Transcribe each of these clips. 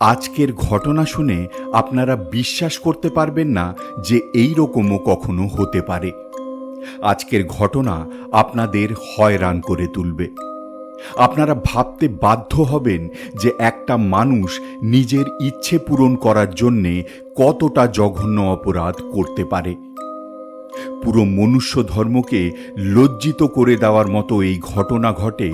আজকের ঘটনা শুনে আপনারা বিশ্বাস করতে পারবেন না যে এই রকমও কখনো হতে পারে। আজকের ঘটনা আপনাদের হয়রান করে তুলবে। আপনারা ভাবতে বাধ্য হবেন যে একটা মানুষ নিজের ইচ্ছে পূরণ করার জন্যে কতটা জঘন্য অপরাধ করতে পারে। পুরো মনুষ্য ধর্মকে লজ্জিত করে দেওয়ার মতো এই ঘটনা ঘটে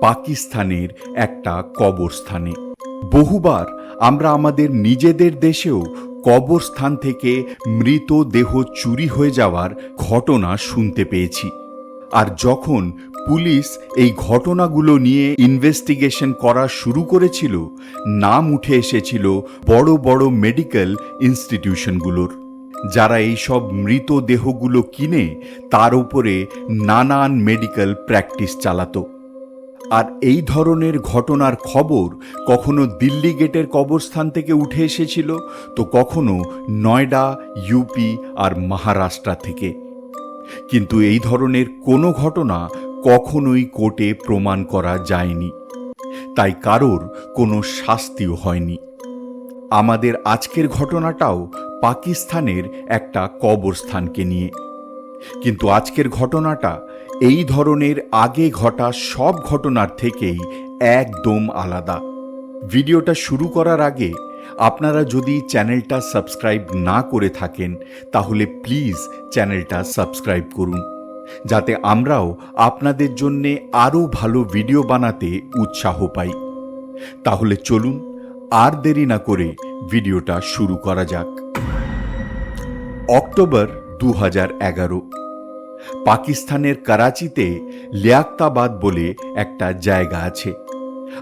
পাকিস্তানের একটা কবরস্থানে। বহুবার আমরা আমাদের নিজেদের দেশেও কবরস্থান থেকে মৃত দেহ চুরি হয়ে যাওয়ার ঘটনা শুনতে পেয়েছি। আর যখন পুলিশ এই ঘটনাগুলো নিয়ে ইনভেস্টিগেশন করা শুরু করেছিল, নাম উঠে এসেছিল বড় বড় মেডিকেল ইনস্টিটিউশনগুলোর যারা এইসব মৃতদেহগুলো কিনে, তার উপরে নানান মেডিকেল প্র্যাকটিস চালাতো। আর এই ধরনের ঘটনার খবর কখনো দিল্লি গেটের কবরস্থান থেকে উঠে এসেছিল? তো কখনো নয়ডা, ইউপি আর মহারাষ্ট্র থেকে। কিন্তু এই ধরনের কোনো ঘটনা কখনোই কোর্টে প্রমাণ করা যায়নি। তাই কারোর কোনো শাস্তিও হয়নি। আমাদের আজকের ঘটনাটাও পাকিস্তানের একটা কবরস্থানকে নিয়ে। কিন্তু আজকের ঘটনাটা এই ধরনের আগে ঘটা সব ঘটনার থেকেই একদম আলাদা। ভিডিওটা শুরু করার আগে আপনারা যদি চ্যানেলটা সাবস্ক্রাইব না করে থাকেন, তাহলে প্লিজ চ্যানেলটা সাবস্ক্রাইব করুন। যাতে আমরাও আপনাদের জন্যে আরও ভালো ভিডিও বানাতে উৎসাহ পাই। তাহলে চলুন, আর দেরি না করে ভিডিওটা শুরু করা যাক। অক্টোবর দু হাজার এগারো। পাকিস্তানের করাচিতে লিয়াক্তাবাদ বলে একটা জায়গা আছে।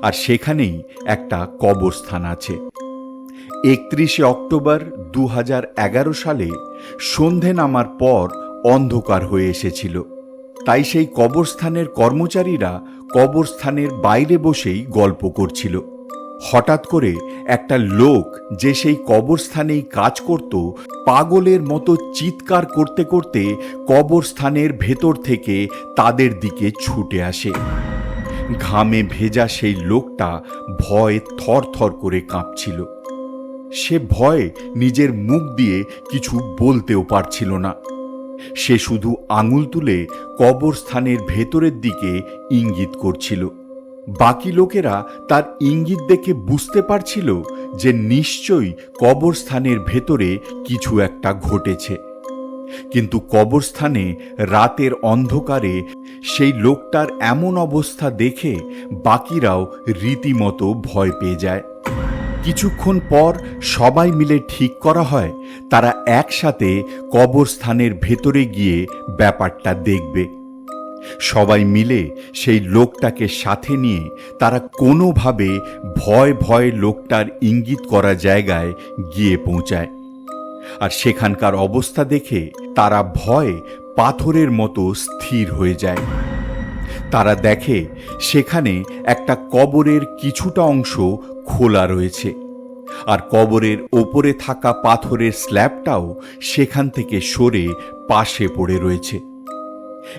আর সেখানেই একটা কবরস্থান আছে। একত্রিশে অক্টোবর দু হাজার এগারো সালে সন্ধে নামার পর অন্ধকার হয়ে এসেছিল। তাই সেই কবরস্থানের কর্মচারীরা কবরস্থানের বাইরে বসেই গল্প করছিল। হঠাৎ করে একটা লোক যে সেই কবরস্থানেই কাজ করত, পাগলের মতো চিৎকার করতে করতে কবরস্থানের ভেতর থেকে তাদের দিকে ছুটে আসে। ঘামে ভেজা সেই লোকটা ভয়ে থর থর করে কাঁপছিল। সে ভয়ে নিজের মুখ দিয়ে কিছু বলতেও পারছিল না। সে শুধু আঙুল তুলে কবরস্থানের ভেতরের দিকে ইঙ্গিত করছিল। বাকি লোকেরা তার ইঙ্গিত দেখে বুঝতে পারছিল যে নিশ্চয়ই কবরস্থানের ভেতরে কিছু একটা ঘটেছে। কিন্তু কবরস্থানে রাতের অন্ধকারে সেই লোকটার এমন অবস্থা দেখে বাকিরাও রীতিমতো ভয় পেয়ে যায়। কিছুক্ষণ পর সবাই মিলে ঠিক করা হয়, তারা একসাথে কবরস্থানের ভেতরে গিয়ে ব্যাপারটা দেখবে। সবাই মিলে সেই লোকটাকে সাথে নিয়ে তারা কোনোভাবে ভয় ভয় লোকটার ইঙ্গিত করা জায়গায় গিয়ে পৌঁছায়। আর সেখানকার অবস্থা দেখে তারা ভয়ে পাথরের মতো স্থির হয়ে যায়। তারা দেখে সেখানে একটা কবরের কিছুটা অংশ খোলা রয়েছে। আর কবরের ওপরে থাকা পাথরের স্ল্যাবটাও সেখান থেকে সরে পাশে পড়ে রয়েছে।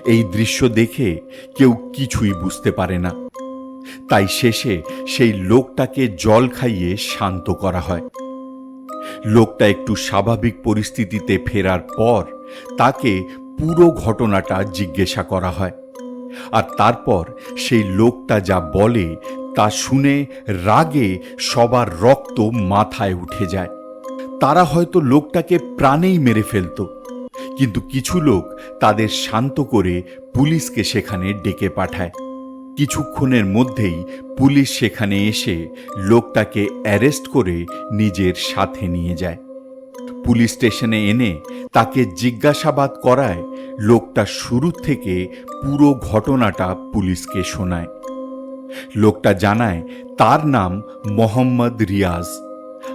এই দৃশ্য দেখে কেউ কিছুই বুঝতে পারে না। তাই শেষে সেই লোকটাকে জল খাইয়ে শান্ত করা হয়। লোকটা একটু স্বাভাবিক পরিস্থিতিতে ফেরার পর তাকে পুরো ঘটনাটা জিজ্ঞাসা করা হয়। আর তারপর সেই লোকটা যা বলে তা শুনে রাগে সবার রক্ত মাথায় উঠে যায়। তারা হয়তো লোকটাকে প্রাণেই মেরে ফেলতো। কিন্তু কিছু লোক তাদের শান্ত করে পুলিশকে সেখানে ডেকে পাঠায়। কিছুক্ষণের মধ্যেই পুলিশ সেখানে এসে লোকটাকে অ্যারেস্ট করে নিজের সাথে নিয়ে যায়। পুলিশ স্টেশনে এনে তাকে জিজ্ঞাসাবাদ করায় লোকটা শুরু থেকে পুরো ঘটনাটা পুলিশকে শোনায়। লোকটা জানায় তার নাম মোহাম্মদ রিয়াজ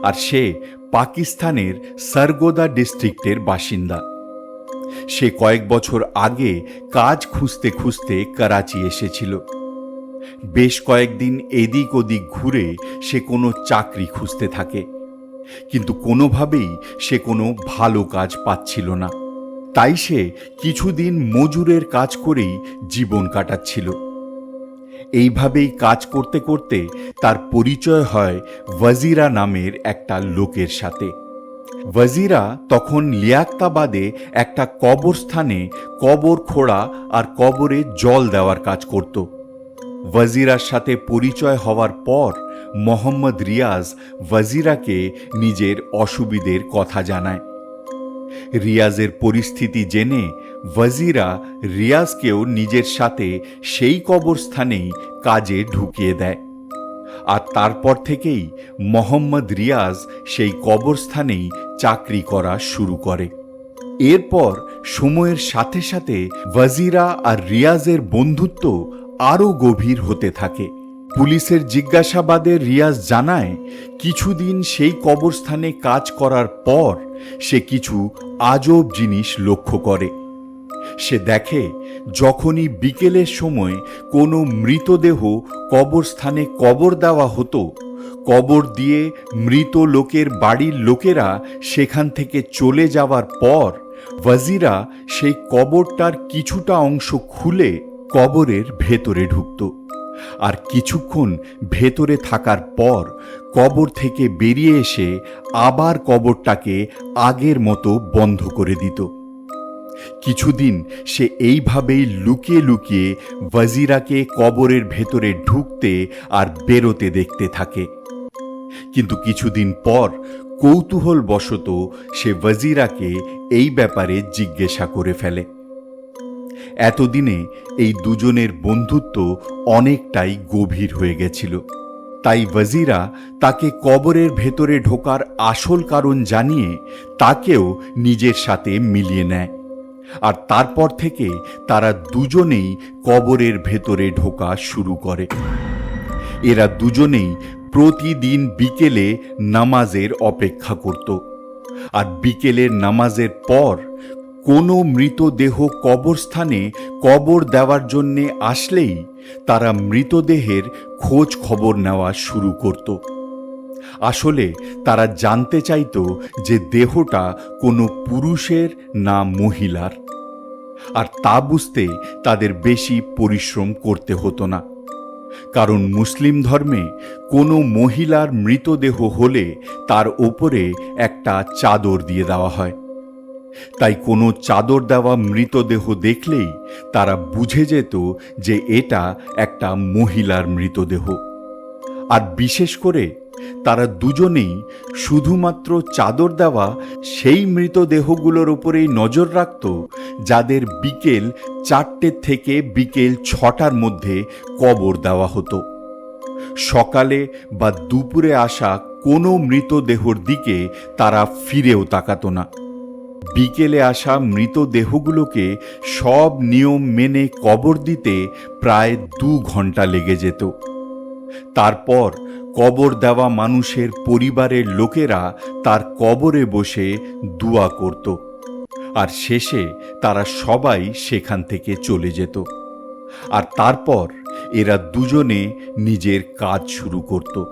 আর সে পাকিস্তানের সরগোদা ডিস্ট্রিক্টের বাসিন্দা। সে কয়েক বছর আগে কাজ খুঁজতে খুঁজতে করাচি এসেছিল। বেশ কয়েকদিন এদিক ওদিক ঘুরে সে কোনো চাকরি খুঁজতে থাকে। কিন্তু কোনোভাবেই সে কোনো ভালো কাজ পাচ্ছিল না। তাই সে কিছুদিন মজুরের কাজ করেই জীবন কাটাচ্ছিল। এইভাবেই কাজ করতে করতে তার পরিচয় হয় ওয়াজিরা নামের একটা লোকের সাথে। ওয়াজিরা তখন লিয়াক্তাবাদে একটা কবরস্থানে কবর খোঁড়া আর কবরে জল দেওয়ার কাজ করত। ওয়াজিরার সাথে পরিচয় হওয়ার পর মোহাম্মদ রিয়াজ ওয়াজিরাকে নিজের অসুবিধের কথা জানায়। রিয়াজের পরিস্থিতি জেনে ওয়াজিরা রিয়াজকেও নিজের সাথে সেই কবরস্থানেই কাজে ঢুকিয়ে দেয়। আর তারপর থেকেই মোহাম্মদ রিয়াজ সেই কবরস্থানেই চাকরি করা শুরু করে। এরপর সময়ের সাথে সাথে ওয়াজিরা আর রিয়াজের বন্ধুত্ব আরও গভীর হতে থাকে। পুলিশের জিজ্ঞাসাবাদে রিয়াজ জানায়, কিছুদিন সেই কবরস্থানে কাজ করার পর সে কিছু আজব জিনিস লক্ষ্য করে। সে দেখে, যখনই বিকেলের সময় কোনো মৃতদেহ কবরস্থানে কবর দেওয়া হতো, কবর দিয়ে মৃত লোকের বাড়ির লোকেরা সেখান থেকে চলে যাওয়ার পর ওয়াজিরা সেই কবরটার কিছুটা অংশ খুলে কবরের ভেতরে ঢুকত। আর কিছুক্ষণ ভেতরে থাকার পর কবর থেকে বেরিয়ে এসে আবার কবরটাকে আগের মতো বন্ধ করে দিত। কিছুদিন সে এইভাবেই লুকিয়ে লুকিয়ে ওয়াজিরাকে কবরের ভেতরে ঢুকতে আর বেরোতে দেখতে থাকে। কিন্তু কিছুদিন পর কৌতূহল বশত সে ওয়াজিরাকে এই ব্যাপারে জিজ্ঞাসা করে ফেলে। এতদিনে এই দুজনের বন্ধুত্ব অনেকটাই গভীর হয়ে গেছিল। তাই ওয়াজিরা তাকে কবরের ভেতরে ঢোকার আসল কারণ জানিয়ে তাকেও নিজের সাথে মিলিয়ে নেয়। আর তারপর থেকে তারা দুজনেই কবরের ভেতরে ঢোকা শুরু করে। এরা দুজনেই প্রতিদিন বিকেলে নামাজের অপেক্ষা করত। আর বিকেলের নামাজের পর কোনো মৃতদেহ কবরস্থানে কবর দেওয়ার জন্যে আসলেই তারা মৃতদেহের খোঁজ খবর নেওয়া শুরু করত। আসলে তারা জানতে চাইত যে দেহটা কোনো পুরুষের না মহিলার। আর তা বুঝতে তাদের বেশি পরিশ্রম করতে হতো না। কারণ মুসলিম ধর্মে কোনো মহিলার মৃতদেহ হলে তার ওপরে একটা চাদর দিয়ে দেওয়া হয়। তাই কোনো চাদর দেওয়া মৃতদেহ দেখলেই তারা বুঝে যেত যে এটা একটা মহিলার মৃতদেহ। আর বিশেষ করে তারা দুজনেই শুধুমাত্র চাদর দেওয়া সেই মৃতদেহগুলোর উপরেই নজর রাখত, যাদের বিকেল চারটে থেকে বিকেল ছটার মধ্যে কবর দেওয়া হতো। সকালে বা দুপুরে আসা কোনো মৃতদেহর দিকে তারা ফিরেও তাকাতো না। বিকেলে আসা মৃতদেহগুলোকে সব নিয়ম মেনে কবর দিতে প্রায় দু ঘণ্টা লেগে যেত। তারপর কবর দেওয়া মানুষের পরিবারের লোকেরা তার কবরে বসে দুয়া করত। আর শেষে তারা সবাই সেখান থেকে চলে যেত। আর তারপর এরা দুজনে নিজের কাজ শুরু করত।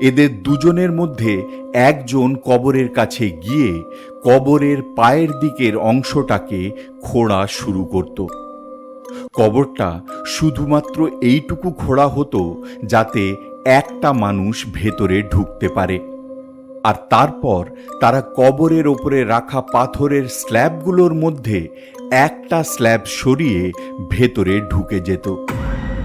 এদের দুজনের মধ্যে একজন কবরের কাছে গিয়ে কবরের পায়ের দিকের অংশটাকে খোঁড়া শুরু করত। কবরটা শুধুমাত্র এইটুকু খোঁড়া হতো যাতে একটা মানুষ ভেতরে ঢুকতে পারে। আর তারপর তারা কবরের ওপরে রাখা পাথরের স্ল্যাবগুলোর মধ্যে একটা স্ল্যাব সরিয়ে ভেতরে ঢুকে যেত।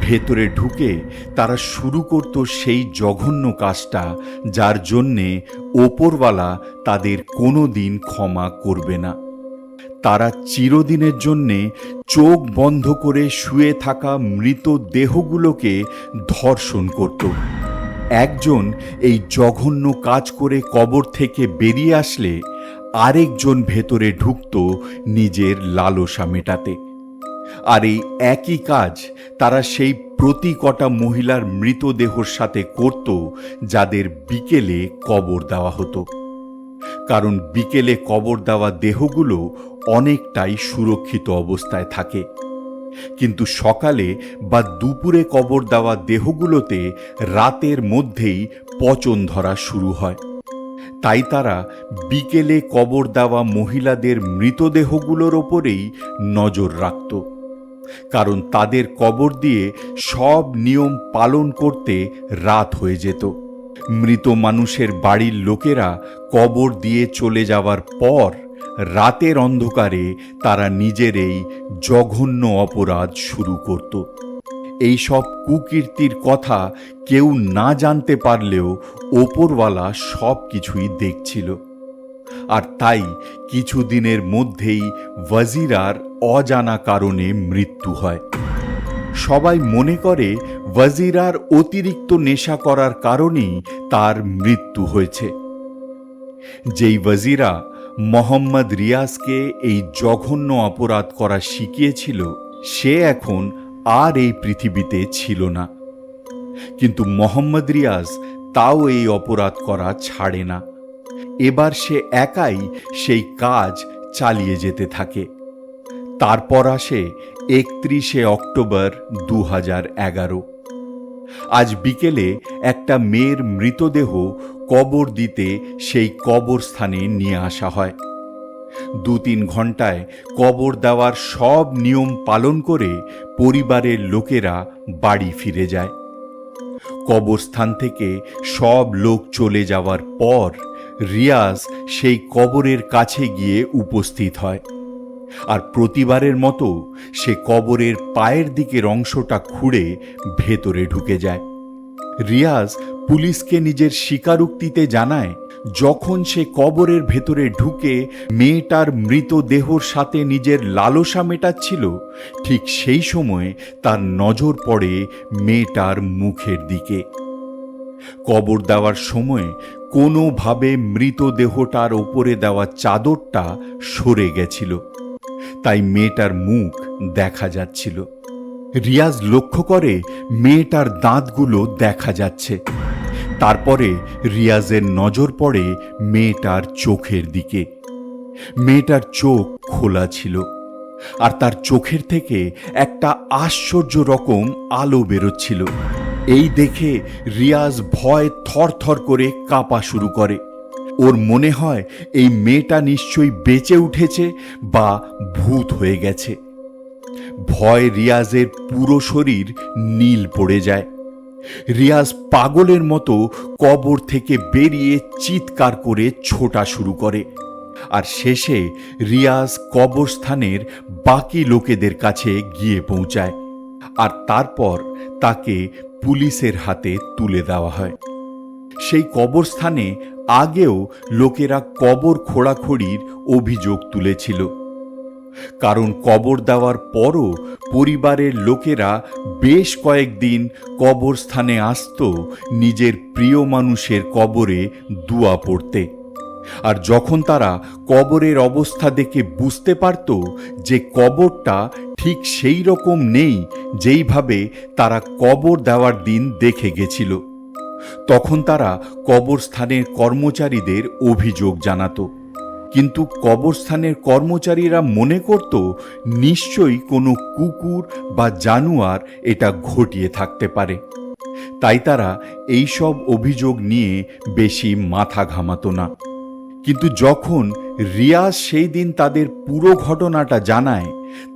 ভেতরে ঢুকে তারা শুরু করত সেই জঘন্য কাজটা, যার জন্যে ওপরওয়ালা তাদের কোনো দিন ক্ষমা করবে না। তারা চিরদিনের জন্যে চোখ বন্ধ করে শুয়ে থাকা মৃত দেহগুলোকে ধর্ষণ করত। একজন এই জঘন্য কাজ করে কবর থেকে বেরিয়ে আসলে আরেকজন ভেতরে ঢুকত নিজের লালসা মেটাতে। আর এই একই কাজ তারা সেই প্রতি কটা মহিলার মৃতদেহর সাথে করত, যাদের বিকেলে কবর দেওয়া হতো। কারণ বিকেলে কবর দেওয়া দেহগুলো অনেকটাই সুরক্ষিত অবস্থায় থাকে। কিন্তু সকালে বা দুপুরে কবর দেওয়া দেহগুলোতে রাতের মধ্যেই পচন ধরা শুরু হয়। তাই তারা বিকেলে কবর দেওয়া মহিলাদের মৃতদেহগুলোর ওপরেই নজর রাখত। কারণ তাদের কবর দিয়ে সব নিয়ম পালন করতে রাত হয়ে যেত। মৃত মানুষের বাড়ির লোকেরা কবর দিয়ে চলে যাওয়ার পর রাতের অন্ধকারে তারা নিজেরাই জঘন্য অপরাধ শুরু করত। এই সব কুকীর্তির কথা কেউ না জানতে পারলেও ওপরওয়ালা সব কিছুই দেখছিল। আর তাই কিছুদিনের মধ্যেই ওয়াজিরার অজানা কারণে মৃত্যু হয়। সবাই মনে করে ওয়াজিরার অতিরিক্ত নেশা করার কারণেই তার মৃত্যু হয়েছে। যেই ওয়াজিরা মোহাম্মদ রিয়াজকে এই জঘন্য অপরাধ করা শিখিয়েছিল, সে এখন আর এই পৃথিবীতে ছিল না। কিন্তু মোহাম্মদ রিয়াজ তাও এই অপরাধ করা ছাড়ে না। এবার সে একাই সেই কাজ চালিয়ে যেতে থাকে। তারপর আসে একত্রিশে অক্টোবর দু হাজার এগারো। আজ বিকেলে একটা মেয়ের মৃতদেহ কবর দিতে সেই কবরস্থানে নিয়ে আসা হয়। দু তিন ঘন্টায় কবর দেওয়ার সব নিয়ম পালন করে পরিবারের লোকেরা বাড়ি ফিরে যায়। কবরস্থান থেকে সব লোক চলে যাওয়ার পর রিয়াজ সেই কবরের কাছে গিয়ে উপস্থিত হয়। আর প্রতিবারের মতো সে কবরের পায়ের দিকের অংশটা খুঁড়ে ভেতরে ঢুকে যায়। রিয়াজ পুলিশকে নিজের স্বীকারোক্তিতে জানায়, যখন সে কবরের ভেতরে ঢুকে মেয়েটার মৃতদেহর সাথে নিজের লালসা মেটাচ্ছিল, ঠিক সেই সময় তার নজর পড়ে মেয়েটার মুখের দিকে। কবর দেওয়ার সময় কোনোভাবে মৃতদেহটার ওপরে দেওয়া চাদরটা সরে গেছিল, তাই মেয়েটার মুখ দেখা যাচ্ছিল। রিয়াজ লক্ষ্য করে মেয়েটার দাঁতগুলো দেখা যাচ্ছে। তারপরে রিয়াজের নজর পড়ে মেয়েটার চোখের দিকে। মেয়েটার চোখ খোলা ছিল আর তার চোখের থেকে একটা আশ্চর্য রকম আলো বেরোচ্ছিল। এই দেখে রিয়াজ ভয় থরথর করে কাঁপা শুরু করে। ওর মনে হয় এই মেয়েটা নিশ্চয়ই বেঁচে উঠেছে বা ভূত হয়ে গেছে। ভয় রিয়াজের পুরো শরীর নীল পড়ে যায়। রিয়াজ পাগলের মতো কবর থেকে বেরিয়ে চিৎকার করে ছোটা শুরু করে। আর শেষে রিয়াজ কবরস্থানের বাকি লোকেদের কাছে গিয়ে পৌঁছায়। আর তারপর তাকে পুলিশের হাতে তুলে দেওয়া হয়। সেই কবরস্থানে আগেও লোকেরা কবর খোঁড়াখড়ির অভিযোগ তুলেছিল। কারণ কবর দেওয়ার পরও পরিবারের লোকেরা বেশ কয়েকদিন কবরস্থানে আসত, নিজের প্রিয় মানুষের কবরে দুয়া পড়তে। আর যখন তারা কবরের অবস্থা দেখে বুঝতে পারত যে কবরটা ঠিক সেই রকম নেই যেইভাবে তারা কবর দেওয়ার দিন দেখে গেছিল, তখন তারা কবরস্থানের কর্মচারীদের অভিযোগ জানাতো। কিন্তু কবরস্থানের কর্মচারীরা মনে করত, নিশ্চয়ই কোনো কুকুর বা জানোয়ার এটা ঘটিয়ে থাকতে পারে। তাই তারা এই সব অভিযোগ নিয়ে বেশি মাথা ঘামাতো না। কিন্তু যখন রিয়াজ সেই দিন তাদের পুরো ঘটনাটা জানায়,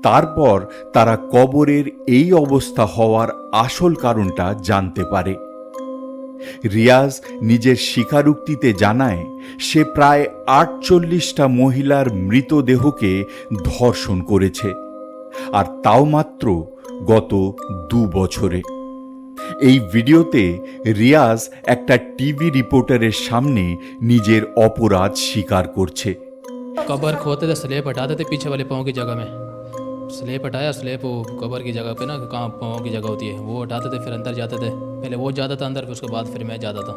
তারপর তারা কবরের এই অবস্থা হওয়ার আসল কারণটা জানতে পারে। রিয়াজ নিজের স্বীকারোক্তিতে জানায় সে প্রায় আটচল্লিশটা মহিলার মৃতদেহকে ধর্ষণ করেছে আর তাও মাত্র গত দু বছরে এই ভিডিওতে রিয়াজ একটা টিভি রিপোর্টারের সামনে নিজের অপরাধ স্বীকার করছে कबर खोते थे स्लेब हटाते थे पीछे वाले पाँव की जगह में स्लेब हटाया स्लेब वो कबर की जगह पे ना कहाँ पाँव की जगह होती है। वो हटाते थे फिर अंदर जाते थे। पहले वो जाता था अंदर फिर उसके बाद फिर मैं जाता था।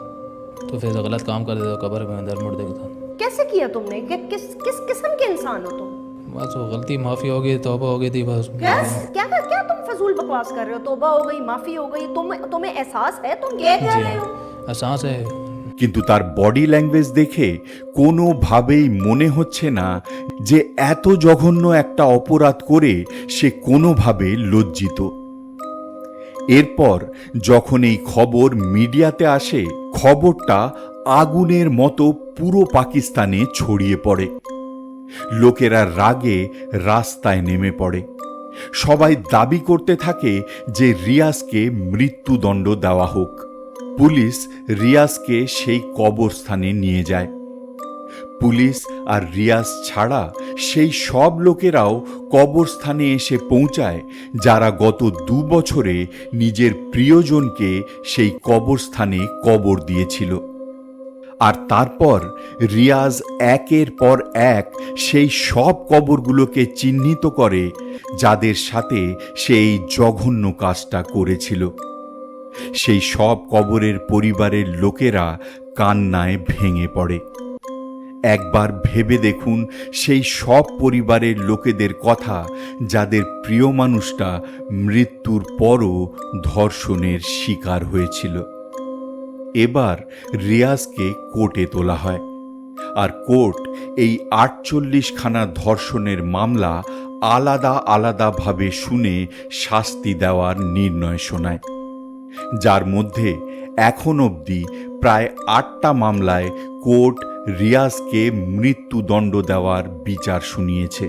तो फिर गलत काम कर देता कबर में अंदर मुड़ देता कैसे किया तुमने? कि, किस किस किस्म के इंसान हो तुम? बस वो गलती माफ़ी हो गई तोबा हो गई थी बस। क्या? क्या क्या तुम फजूल बकवास कर रहे हो? तोबा हो गई माफ़ी हो गई तुम तुम्हें एहसास है? तुम ये कह रहे हो एहसास है। কিন্তু তার বডি ল্যাঙ্গুয়েজ দেখে কোনোভাবেই মনে হচ্ছে না যে এত জঘন্য একটা অপরাধ করে সে কোনোভাবে লজ্জিত। এরপর যখন এই খবর মিডিয়াতে আসে, খবরটা আগুনের মতো পুরো পাকিস্তানে ছড়িয়ে পড়ে। লোকেরা রাগে রাস্তায় নেমে পড়ে। সবাই দাবি করতে থাকে যে রিয়াজকে মৃত্যুদণ্ড দেওয়া হোক। পুলিশ রিয়াজকে সেই কবরস্থানে নিয়ে যায়। পুলিশ আর রিয়াজ ছাড়া সেই সব লোকেরাও কবরস্থানে এসে পৌঁছায়, যারা গত দু বছরে নিজের প্রিয়জনকে সেই কবরস্থানে কবর দিয়েছিল। আর তারপর রিয়াজ একের পর এক সেই সব কবরগুলোকে চিহ্নিত করে, যাদের সাথে সেই জঘন্য কাজটা করেছিল। সেই সব কবরের পরিবারের লোকেরা কান্নায় ভেঙে পড়ে। একবার ভেবে দেখুন, সেই সব পরিবারের লোকেদের কথা যাদের প্রিয় মানুষটা মৃত্যুর পরও ধর্ষণের শিকার হয়েছিল। এবার রিয়াজকে কোর্টে তোলা হয় আর কোর্ট এই আটচল্লিশখানা ধর্ষণের মামলা আলাদা আলাদাভাবে শুনে শাস্তি দেওয়ার নির্ণয় শোনায়। যার মধ্যে এখন অবধি প্রায় আটটা মামলায় কোর্ট রিয়াজকে মৃত্যুদণ্ড দেওয়ার বিচার শুনিয়েছে।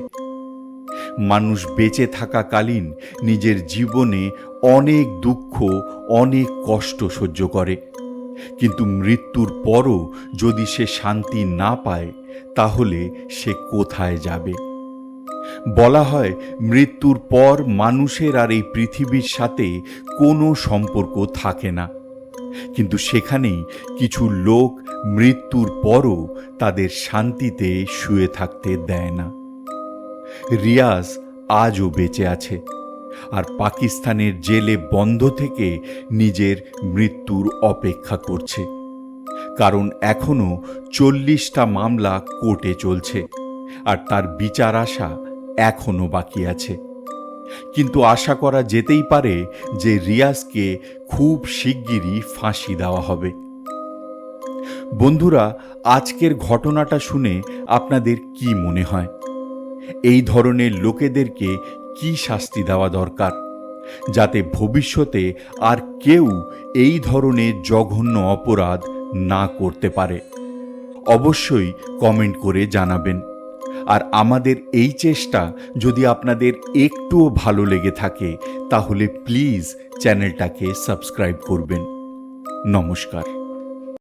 মানুষ বেঁচে থাকাকালীন নিজের জীবনে অনেক দুঃখ, অনেক কষ্ট সহ্য করে। কিন্তু মৃত্যুর পরও যদি সে শান্তি না পায়, তাহলে সে কোথায় যাবে? বলা হয়, মৃত্যুর পর মানুষের আর এই পৃথিবীর সাথে কোনো সম্পর্ক থাকে না। কিন্তু সেখানেই কিছু লোক মৃত্যুর পরও তাদের শান্তিতে শুয়ে থাকতে দেয় না। রিয়াজ আজও বেঁচে আছে আর পাকিস্তানের জেলে বন্ধ থেকে নিজের মৃত্যুর অপেক্ষা করছে। কারণ এখনও চল্লিশটা মামলা কোর্টে চলছে আর তার বিচার আসা এখনও বাকি আছে। কিন্তু আশা করা যেতেই পারে যে রিয়াজকে খুব শিগগিরই ফাঁসি দেওয়া হবে। বন্ধুরা, আজকের ঘটনাটা শুনে আপনাদের কি মনে হয়? এই ধরনের লোকেদেরকে কি শাস্তি দেওয়া দরকার? যাতে ভবিষ্যতে আর কেউ এই ধরনের জঘন্য অপরাধ না করতে পারে। অবশ্যই কমেন্ট করে জানাবেন। আর আমাদের এই চেষ্টা যদি আপনাদের একটুও ভালো লেগে থাকে, তাহলে প্লিজ চ্যানেলটাকে সাবস্ক্রাইব করবেন। নমস্কার।